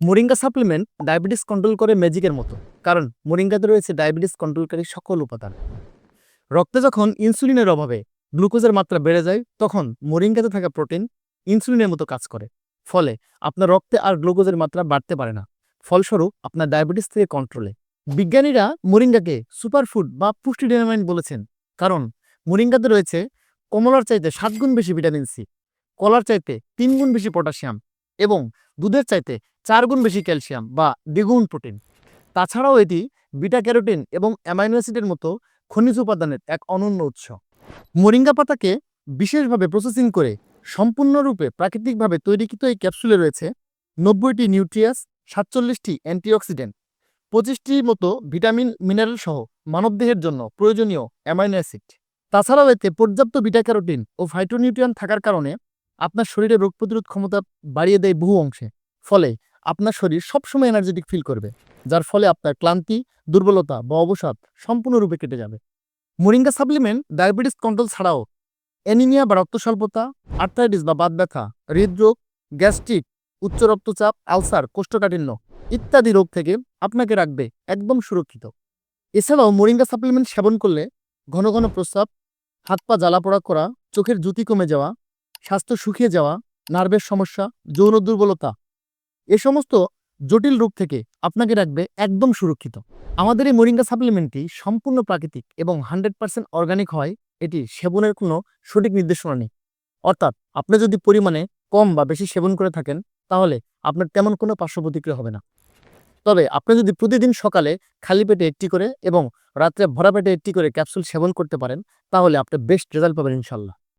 Moringa supplement diabetes control করে ম্যাজিকের মতো। কারণ মোরিঙ্গাতে রয়েছে ডায়াবেটিস কন্ট্রোলকারী সকল উপাদান। রক্তে যখন ইনসুলিনের অভাবে গ্লুকোজের মাত্রা বেড়ে যায়, তখন মোরিঙ্গাতে থাকা প্রোটিন ইনসুলিনের মতো কাজ করে। ফলে আপনার রক্তে আর গ্লুকোজের মাত্রা বাড়তে পারে না। ফলস্বরূপ আপনার ডায়াবেটিস থেকে কন্ট্রোলে বিজ্ঞানীরা মোরিঙ্গাকে সুপারফুড বা পুষ্টি ডেনামাইন বলেছেন। কারণ মোরিঙ্গাতে রয়েছে কমলার চাইতে সাত গুণ বেশি ভিটামিন সি কলার চাইতে তিন গুণ বেশি পটাশিয়াম এবং দুধের চাইতে চার গুণ বেশি ক্যালসিয়াম বা দ্বিগুণ প্রোটিন। তাছাড়াও এটি বিটা ক্যারোটিন এবং অ্যামাইনো অ্যাসিডের মতো খনিজ উপাদানের এক অনন্য উৎস। মোরিঙ্গা পাতাকে বিশেষভাবে প্রসেসিং করে সম্পূর্ণরূপে প্রাকৃতিকভাবে তৈরিকৃত এই ক্যাপসুলে রয়েছে নব্বইটি নিউট্রিয়াস, সাতচল্লিশটি অ্যান্টিঅক্সিডেন্ট পঁচিশটির মতো ভিটামিন, মিনারেল সহ মানবদেহের জন্য প্রয়োজনীয় অ্যামাইনো অ্যাসিড। তাছাড়াও এতে পর্যাপ্ত বিটা ক্যারোটিন ও ফাইটোনিউট্রিয়ান থাকার কারণে আপনার শরীরে রোগ প্রতিরোধ ক্ষমতা বাড়িয়ে দেয় বহু অংশে। ফলে আপনার শরীর সবসময় এনার্জেটিক ফিল করবে, যার ফলে আপনার ক্লান্তি, দুর্বলতা বা অবসাদ সম্পূর্ণরূপে কেটে যাবে। মোরিঙ্গা সাপ্লিমেন্ট ডায়াবেটিস কন্ট্রোল ছাড়াও অ্যানিমিয়া বা রক্তস্বল্পতা আর্থাইটিস বা বাত ব্যথা, হৃদরোগ গ্যাস্ট্রিক উচ্চ রক্তচাপ আলসার কোষ্ঠকাঠিন্য ইত্যাদি রোগ থেকে আপনাকে রাখবে একদম সুরক্ষিত। এছাড়াও মোরিঙ্গা সাপ্লিমেন্ট সেবন করলে ঘন ঘন প্রস্রাব, হাত পা জ্বালাপোড়া করা, চোখের জ্যোতি কমে যাওয়া, স্বাস্থ্য শুকিয়ে যাওয়া নার্ভের সমস্যা, যৌন দুর্বলতা এ সমস্ত জটিল রোগ থেকে আপনাকে রাখবে একদম সুরক্ষিত। আমাদের এই মোরিঙ্গা সাপ্লিমেন্টটি সম্পূর্ণ প্রাকৃতিক এবং হান্ড্রেড পার্সেন্ট অর্গানিক হয়, এটি সেবনের কোনো সঠিক নির্দেশনা নেই। অর্থাৎ আপনি যদি পরিমাণে কম বা বেশি সেবন করে থাকেন, তাহলে আপনার তেমন কোনো পার্শ্ব প্রতিক্রিয়া হবে না। তবে আপনি যদি প্রতিদিন সকালে খালি পেটে একটি করে এবং রাত্রে ভরা পেটে একটি করে ক্যাপসুল সেবন করতে পারেন, তাহলে আপনি বেস্ট রেজাল্ট পাবেন ইনশাল্লাহ